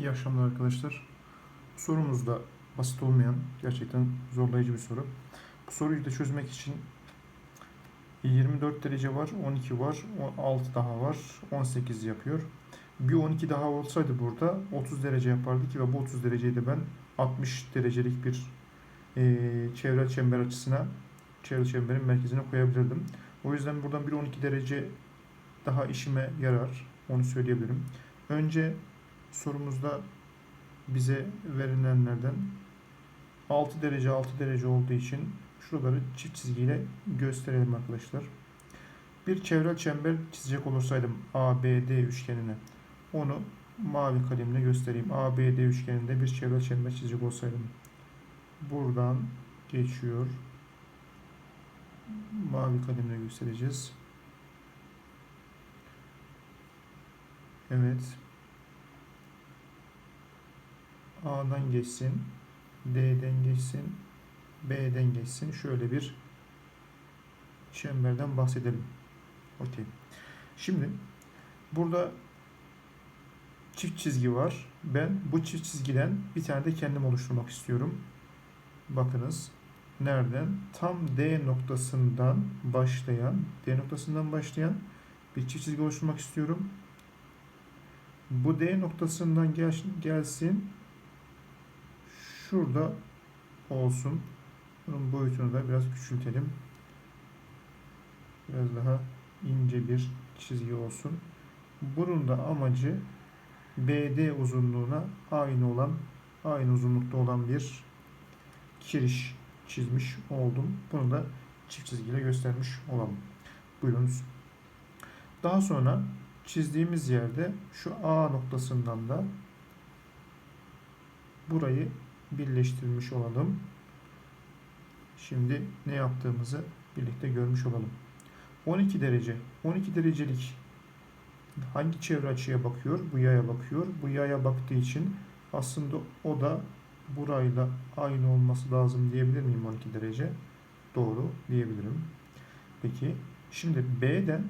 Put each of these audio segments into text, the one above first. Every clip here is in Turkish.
İyi akşamlar arkadaşlar. Sorumuz da basit olmayan, gerçekten zorlayıcı bir soru. Bu soruyu da çözmek için 24 derece var, 12 var, 6 daha var, 18 yapıyor. Bir 12 daha olsaydı burada 30 derece yapardı ki ve bu 30 dereceyi de ben 60 derecelik bir eee çevre çember açısına, çevre çemberin merkezine koyabilirdim. O yüzden buradan bir 12 derece daha işime yarar. Onu söyleyebilirim. Önce sorumuzda bize verilenlerden 6 derece 6 derece olduğu için şuraları çift çizgiyle gösterelim arkadaşlar. Bir çevrel çember çizecek olursaydım ABD üçgenine onu mavi kalemle göstereyim. ABD üçgeninde bir çevrel çember çizecek olsaydım buradan geçiyor. Mavi kalemle göstereceğiz. Evet. A'dan geçsin, D'den geçsin, B'den geçsin. Şöyle bir çemberden bahsedelim. Okey. Şimdi burada çift çizgi var. Ben bu çift çizgiden bir tane de kendim oluşturmak istiyorum. Bakınız. Nereden? Tam D noktasından başlayan, D noktasından başlayan bir çift çizgi oluşturmak istiyorum. Bu D noktasından gel, gelsin şurada olsun. Bunun boyutunu da biraz küçültelim. Biraz daha ince bir çizgi olsun. Bunun da amacı BD uzunluğuna aynı olan, aynı uzunlukta olan bir kiriş çizmiş oldum. Bunu da çift çizgiyle göstermiş olalım. Buyurunuz. Daha sonra çizdiğimiz yerde şu A noktasından da burayı birleştirmiş olalım. Şimdi ne yaptığımızı birlikte görmüş olalım. 12 derece. 12 derecelik hangi çevre açıya bakıyor? Bu yaya bakıyor. Bu yaya baktığı için aslında o da burayla aynı olması lazım diyebilir miyim 12 derece? Doğru diyebilirim. Peki şimdi B'den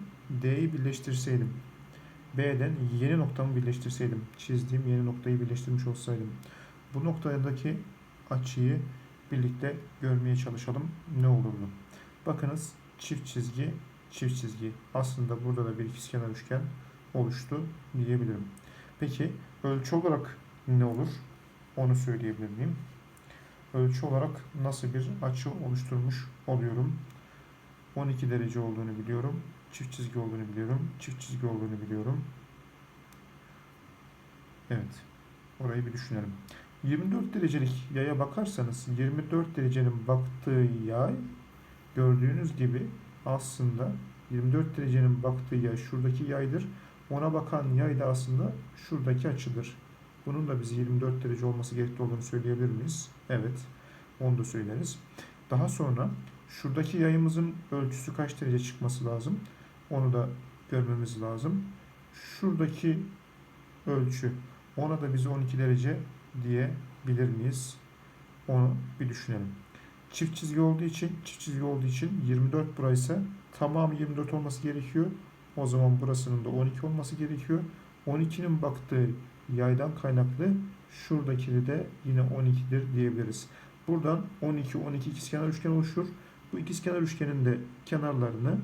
D'yi birleştirseydim B'den yeni noktamı birleştirseydim çizdiğim yeni noktayı birleştirmiş olsaydım bu noktadaki açıyı birlikte görmeye çalışalım. Ne olurdu? Bakınız çift çizgi, çift çizgi. Aslında burada da bir ikizkenar üçgen oluştu diyebilirim. Peki ölçü olarak ne olur? Onu söyleyebilir miyim? Ölçü olarak nasıl bir açı oluşturmuş oluyorum? 12 derece olduğunu biliyorum. Çift çizgi olduğunu biliyorum. Çift çizgi olduğunu biliyorum. Evet. Orayı bir düşünelim. 24 derecelik yaya bakarsanız 24 derecenin baktığı yay gördüğünüz gibi aslında 24 derecenin baktığı yay şuradaki yaydır. Ona bakan yay da aslında şuradaki açıdır. Bunun da bize 24 derece olması gerekli olduğunu söyleyebilir miyiz? Evet. Onu da söyleriz. Daha sonra şuradaki yayımızın ölçüsü kaç derece çıkması lazım? Onu da görmemiz lazım. Şuradaki ölçü ona da bize 12 derece diyebilir miyiz? Onu bir düşünelim. Çift çizgi olduğu için, çift çizgi olduğu için 24 buraysa tamamı 24 olması gerekiyor. O zaman burasının da 12 olması gerekiyor. 12'nin baktığı yaydan kaynaklı şuradaki de yine 12'dir diyebiliriz. Buradan 12 12 ikizkenar üçgen oluşur. Bu ikizkenar üçgenin de kenarlarını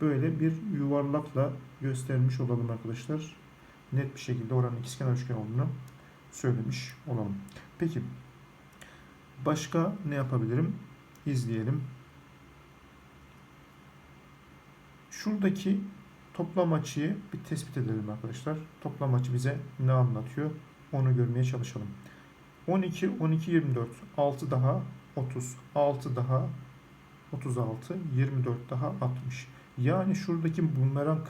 böyle bir yuvarlakla göstermiş olalım arkadaşlar. Net bir şekilde oranın ikizkenar üçgen olduğunu söylemiş olalım. Peki başka ne yapabilirim? İzleyelim. Şuradaki toplam açıyı bir tespit edelim arkadaşlar. Toplam açı bize ne anlatıyor? Onu görmeye çalışalım. 12, 12, 24, 6 daha 30, 6 daha 36, 24 daha 60. Yani şuradaki bumerang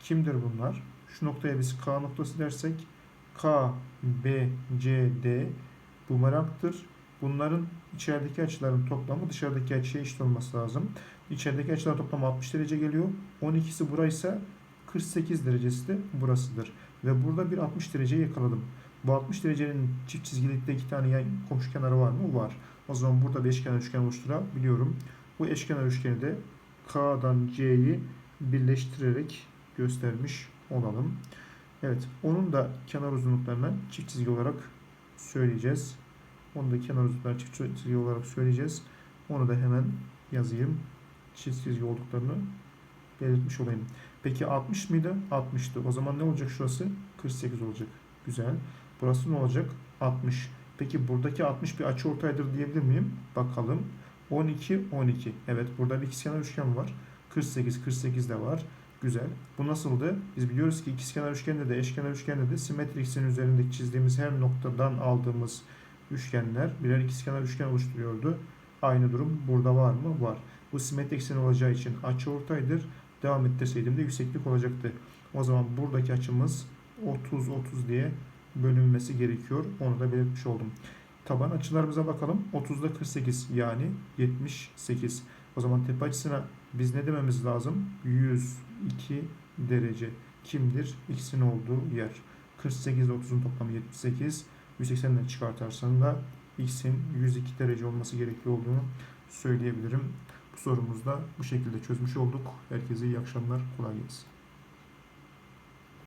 kimdir bunlar? Şu noktaya biz K noktası dersek K, B, C, D bumerangtır. Bunların içerideki açıların toplamı dışarıdaki açıya eşit olması lazım. İçerideki açılar toplamı 60 derece geliyor. 12'si buraysa 48 derecesi de burasıdır. Ve burada bir 60 derece yakaladım. Bu 60 derecenin çift çizgilikte iki tane yan komşu kenarı var mı? Var. O zaman burada bir eşkenar üçgen oluşturabiliyorum. Bu eşkenar üçgeni de K'dan C'yi birleştirerek göstermiş olalım. Evet, onun da kenar uzunluklarını çift çizgi olarak söyleyeceğiz. Onu da kenar uzunluklarını çift çizgi olarak söyleyeceğiz. Onu da hemen yazayım. Çift çizgi olduklarını belirtmiş olayım. Peki 60 mıydı? 60'tı. O zaman ne olacak şurası? 48 olacak. Güzel. Burası ne olacak? 60. Peki buradaki 60 bir açıortaydır diyebilir miyim? Bakalım. 12, 12. Evet burada bir ikizkenar üçgen var. 48, 48 de var. Güzel. Bu nasıldı? Biz biliyoruz ki ikizkenar üçgende de eşkenar üçgende de simetri eksenin üzerindeki çizdiğimiz her noktadan aldığımız üçgenler birer ikizkenar üçgen oluşturuyordu. Aynı durum burada var mı? Var. Bu simetri eksen olacağı için açı ortaydır. Devam ettirseydim de yükseklik olacaktı. O zaman buradaki açımız 30 30 diye bölünmesi gerekiyor. Onu da belirtmiş oldum. Taban açılarımıza bakalım. 30'da 48 yani 78. O zaman tepe açısına biz ne dememiz lazım? 102 derece. Kimdir? X'in olduğu yer. 48 ile 30'un toplamı 78. 180'den çıkartarsan da X'in 102 derece olması gerekli olduğunu söyleyebilirim. Bu sorumuzda bu şekilde çözmüş olduk. Herkese iyi akşamlar. Kolay gelsin.